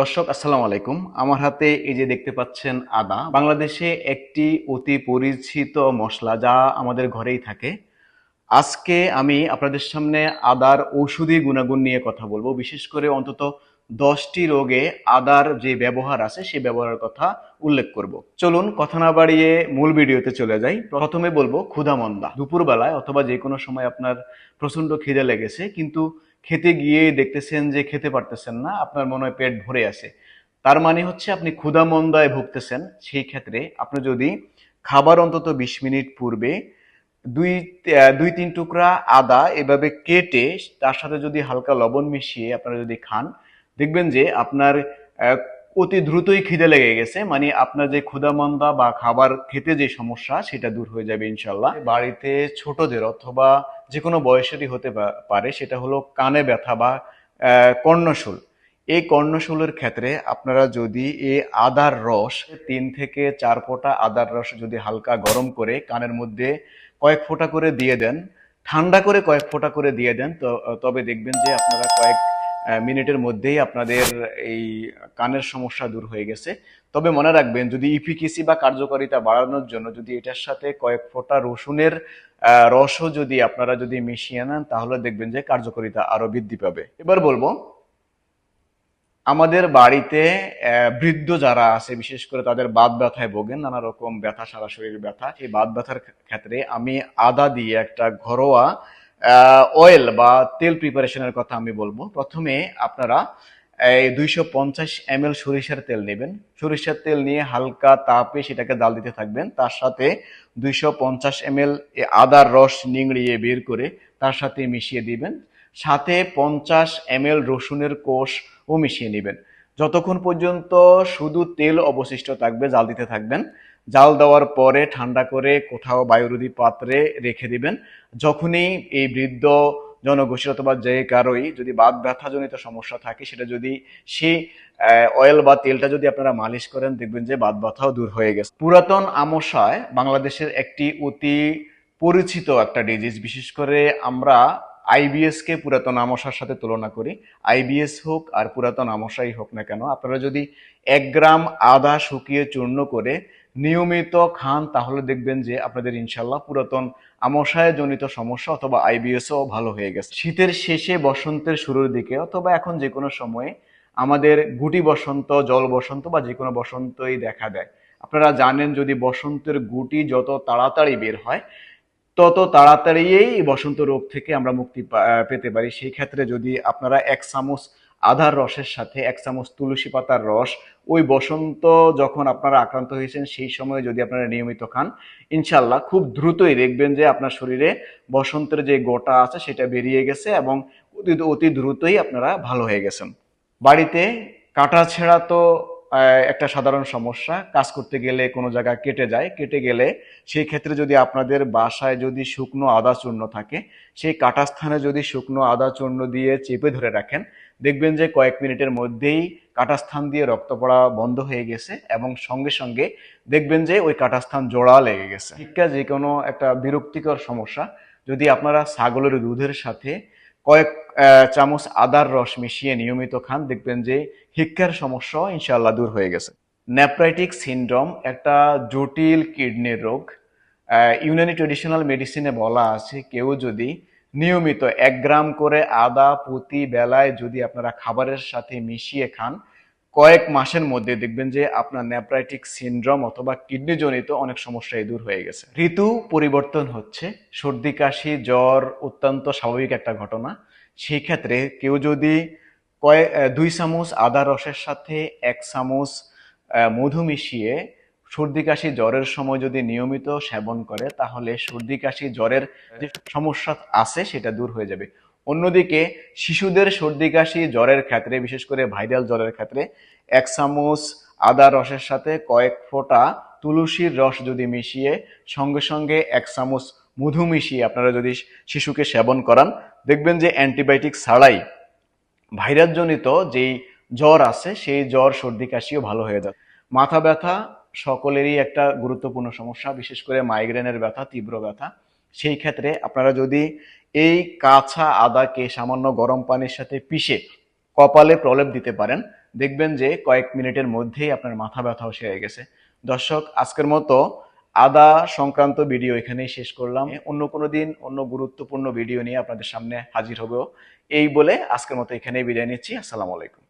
দর্শক, আসসালামু আলাইকুম। আমার হাতে এই যে দেখতে পাচ্ছেন আদা, বাংলাদেশে একটি অতি পরিচিত মশলা যা আমাদের ঘরেই থাকে। আজকে আমি আপনাদের সামনে আদার ঔষধি গুণাগুণ নিয়ে কথা বলব। বিশেষ করে অন্তত দশটি রোগে আদার যে ব্যবহার আছে, সে ব্যবহারের কথা উল্লেখ করব। চলুন, কথা না বাড়িয়ে মূল ভিডিওতে চলে যাই। প্রথমে বলব, ক্ষুধামন্দা। দুপুরবেলায় অথবা যে কোনো সময় আপনার প্রচণ্ড খিদে লেগেছে, কিন্তু খেতে গিয়ে দেখতেছেন যে খেতে পারতেছেন না, আপনার মনে হয় পেট ভরে আছে। তার মানে হচ্ছে আপনি ক্ষুধামন্দায় ভুগতেছেন, সেই ক্ষেত্রে আপনি যদি খাবার অন্তত বিশ মিনিট পূর্বে দুই দুই তিন টুকরা আদা এভাবে কেটে তার সাথে যদি হালকা লবণ মিশিয়ে আপনারা যদি খান, দেখবেন যে আপনার অতি দ্রুতই খিদে লেগে গেছে। মানে আপনার যে ক্ষুধামন্দা বা খাবার খেতে যে সমস্যা, সেটা দূর হয়ে যাবে ইনশাল্লাহ বাড়িতে ছোটদের অথবা যে কোনো বয়সেরই হতে পারে, সেটা হলো কানে ব্যথা বা কর্ণশূল। এই কর্ণশূলের ক্ষেত্রে আপনারা যদি এই আদার রস, তিন থেকে চার ফোঁটা আদার রস যদি হালকা গরম করে কানের মধ্যে কয়েক ফোঁটা করে দিয়ে দেন, ঠান্ডা করে কয়েক ফোঁটা করে দিয়ে দেন, তো, তবে দেখবেন যে আপনারা কয়েক মিনিটের মধ্যেই আপনাদের এই কানের সমস্যা দূর হয়ে গেছে। তবে মনে রাখবেন, যদি ইফিকেসি বা কার্যকারিতা বাড়ানোর জন্য যদি এটার সাথে কয়েক ফোঁটা রসুনের রসও যদি আপনারা যদি মিশিয়ে নেন, তাহলে দেখবেন যে কার্যকারিতা আরও বৃদ্ধি পাবে। এবার বলব, আমাদের বাড়িতে বৃদ্ধ যারা আছে, বিশেষ করে তাদের বাত ব্যথায় ভোগেন, নানা রকম ব্যথা, সারা শরীর ব্যথা এই বাত ব্যথার ক্ষেত্রে আমি আদা দিয়ে একটা ঘরোয়া অয়েল বা তেল প্রিপারেশনের কথা আমি বলব। প্রথমে আপনারা এই দুইশো পঞ্চাশ এম এল সরিষার তেল নেবেন। সরিষার তেল নিয়ে হালকা তাপে সেটাকে জাল দিতে থাকবেন। তার সাথে দুইশো পঞ্চাশ এম এল আদার রস নিংড়িয়ে বের করে তার সাথে মিশিয়ে দিবেন। সাথে পঞ্চাশ এম এল রসুনের কোষ ও মিশিয়ে নেবেন। যতক্ষণ পর্যন্ত শুধু তেল অবশিষ্ট থাকবে, জাল দিতে থাকবেন। জাল দেওয়ার পরে ঠান্ডা করে কোথাও বায়ুরোধী পাত্রে রেখে দিবেন। যখনই এই বৃদ্ধ জনগোষ্ঠীর অথবা যে কারোই যদি বাত ব্যথাজনিত সমস্যা থাকে, সেটা যদি সেই অয়েল বা তেলটা যদি আপনারা মালিশ করেন, দেখবেন যে বাত ব্যথাও দূর হয়ে গেছে। পুরাতন আমশায় বাংলাদেশের একটি অতি পরিচিত একটা ডিজিজ বিশেষ করে আমরা আইবিএস কে পুরাতন আমশার সাথে তুলনা করি। আইবিএস হোক আর পুরাতন আমশাই হোক না কেন, আপনারা যদি এক গ্রাম আদা শুকিয়ে চূর্ণ করে নিয়মিত খান, তাহলে দেখবেন যে আপনাদের ইনশাল্লাহ পুরাতন আমশায় জনিত সমস্যা অথবা আইবিএসও ভালো হয়ে গেছে। শীতের শেষে বসন্তের শুরুর দিকে অথবা এখন যে কোনো সময়ে আমাদের গুটি বসন্ত, জল বসন্ত বা যে কোনো বসন্তই দেখা দেয়। আপনারা জানেন যদি বসন্তের গুটি যত তাড়াতাড়ি বের হয় তত তাড়াতাড়ি এই বসন্ত রোগ থেকে আমরা মুক্তি পেতে পারি। সেই ক্ষেত্রে যদি আপনারা এক চামচ আধার রসের সাথে, এক চামচ তুলসী পাতার রস, ওই বসন্ত যখন আপনারা আক্রান্ত হয়েছেন, সেই সময়ে যদি আপনারা নিয়মিত খান ইনশাল্লাহ খুব দ্রুতই দেখবেন যে আপনার শরীরে বসন্তের যে গোটা আছে, সেটা বেরিয়ে গেছে এবং অতি অতি দ্রুতই আপনারা ভালো হয়ে গেছেন। বাড়িতে কাটা ছেঁড়া তো একটা সাধারণ সমস্যা। কাজ করতে গেলে কোনো জায়গা কেটে যায়। কেটে গেলে সেই ক্ষেত্রে যদি আপনাদের বাসায় যদি শুকনো আদা চূর্ণ থাকে, সেই কাটা স্থানে যদি শুকনো আদা চূর্ণ দিয়ে চেপে ধরে রাখেন, দেখবেন যে কয়েক মিনিটের মধ্যেই কাটা স্থান দিয়ে রক্ত পড়া বন্ধ হয়ে গেছে এবং সঙ্গে সঙ্গে দেখবেন যে ওই কাটা স্থান জোড়া লেগে গেছে। শিক্ষা যে কোনো একটা বিরক্তিকর সমস্যা। যদি আপনারা ছাগলের দুধের সাথে কয়েক চামচ আদার রস মিশিয়ে নিয়মিত খান, দেখবেন যে হিক্কার সমস্যা ইনশাল্লাহ দূর হয়ে গেছে। ন্যাপ্রাইটিক সিনড্রোম একটা জটিল কিডনির রোগ। ইউনানি ট্রেডিশনাল মেডিসিনে বলা আছে, কেউ যদি নিয়মিত এক গ্রাম করে আদা প্রতি বেলায় যদি আপনারা খাবারের সাথে মিশিয়ে খান কয়েক মাসের মধ্যে দেখবেন যে আপনার ন্যাপ্রাইটিক সিনড্রোম অথবা কিডনি জনিত অনেক সমস্যাই দূর হয়ে গেছে। ঋতু পরিবর্তন হচ্ছে, সর্দি, কাশি, জ্বর অত্যন্ত স্বাভাবিক একটা ঘটনা। সেই ক্ষেত্রে কেউ যদি কয়েক দুই চামচ আদা রসের সাথে এক চামচ মধু মিশিয়ে সর্দি, কাশি, জ্বরের সময় যদি নিয়মিত সেবন করে, তাহলে সর্দি, কাশি, জ্বরের যে সমস্যা আছে সেটা দূর হয়ে যাবে। অন্যদিকে শিশুদের সর্দি, কাশি, জ্বরের ক্ষেত্রে, বিশেষ করে ভাইরাল জ্বরের ক্ষেত্রে এক চামচ আদা রসের সাথে কয়েক ফোঁটা তুলসীর রস যদি মিশিয়ে সঙ্গে সঙ্গে এক চামচ মধু মিশিয়ে আপনারা যদি শিশুকে সেবন করান, দেখবেন যে অ্যান্টিবায়োটিক ছাড়াই ভাইরাসজনিত যেই জ্বর আছে, সেই জ্বর, সর্দি, কাশিও ভালো হয়ে যায় মাথা ব্যথা সকলেরই একটা গুরুত্বপূর্ণ সমস্যা, বিশেষ করে মাইগ্রেনের ব্যথা, তীব্র ব্যথা। সেই ক্ষেত্রে আপনারা যদি এই কাঁচা আদাকে সামান্য গরম পানির সাথে পিষে কপালে প্রলেপ দিতে পারেন, দেখবেন যে কয়েক মিনিটের মধ্যেই আপনার মাথা ব্যথাও সেরে গেছে। দর্শক, আজকের মতো আদা সংক্রান্ত ভিডিও এখানেই শেষ করলাম। অন্য কোনো দিন অন্য গুরুত্বপূর্ণ ভিডিও নিয়ে আপনাদের সামনে হাজির হব। এই বলে আজকের মতো এখানেই বিদায় নিচ্ছি। আসসালামু আলাইকুম।